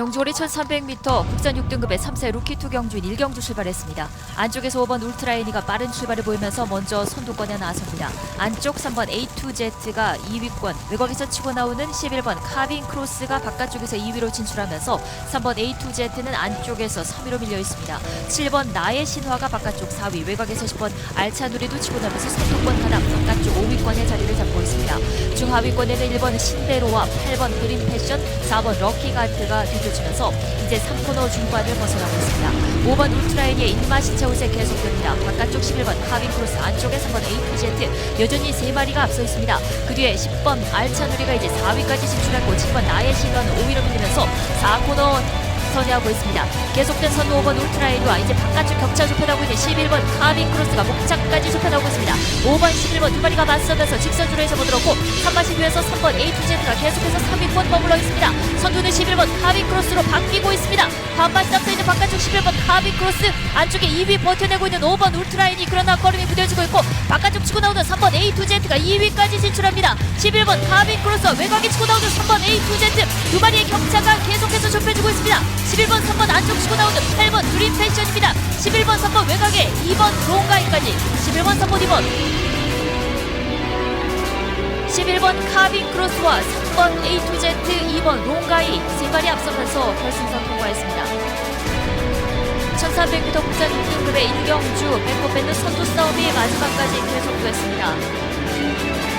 경주거리 1300m 국산 6등급의 3세 루키 투 경주인 1경주 출발했습니다. 안쪽에서 5번 울트라이니가 빠른 출발을 보이면서 먼저 선두권에 나섭니다. 안쪽 3번 A2Z가 2위권, 외곽에서 치고 나오는 11번 카빈 크로스가 바깥쪽에서 2위로 진출하면서 3번 A2Z는 안쪽에서 3위로 밀려 있습니다. 7번 나의 신화가 바깥쪽 4위, 외곽에서 10번 알차누리도 치고 나면서 선두권 하나 바깥쪽 5위권의 자리를 잡고 있습니다. 중하위권에는 1번 신대로와 8번 그린 패션, 4번 럭키가트가 뒤쫓 으면서 이제 3코너 중반을 벗어나고 있습니다. 5번 울트라인의 입맛이 채우세 계속됩니다. 바깥쪽 11번 카빈 크로스, 안쪽에 3번 A2Z 여전히 3마리가 앞서 있습니다. 그 뒤에 10번 알차누리가 이제 4위까지 진출했고 7번 나의 신화는 5위로 밀리면서 4코너 선회하고 있습니다. 계속된 선두 5번 울트라이드와 이제 바깥쪽 격차 좁혀나오고 있는 11번 카빈 크로스가 목차까지 좁혀나오고 있습니다. 5번 11번 두 마리가 맞서면서 직선주로에서 못들었고 3마시 뒤에서 3번 A2Z가 계속해서 3위권 머물러 있습니다. 선두는 11번 카빈 크로스로 바뀌고 있습니다. 반바시 앞서 있는 바깥쪽 11번 카빈 크로스 안쪽에 2위 버텨내고 있는 5번 울트라인이 그러나 걸음이 부뎌지고 있고 바깥쪽 치고 나오는 3번 A2Z가 2위까지 진출합니다. 11번 카빈 크로스 외곽에 치고 나오는 3번 A2Z 두 마리의 격차가 계속해서 안쪽 치고 나오는 8번 드림 패션입니다. 11번 3번 외곽에 2번 롱가이까지 11번 3번 2번 11번 카빈 크로스와 3번 A2Z 2번 롱가이 세 마리 앞서면서 결승선 통과했습니다. 1300m 국산 6등급의 인경주 배꼽 밴드 선두 싸움이 마지막까지 계속됐습니다.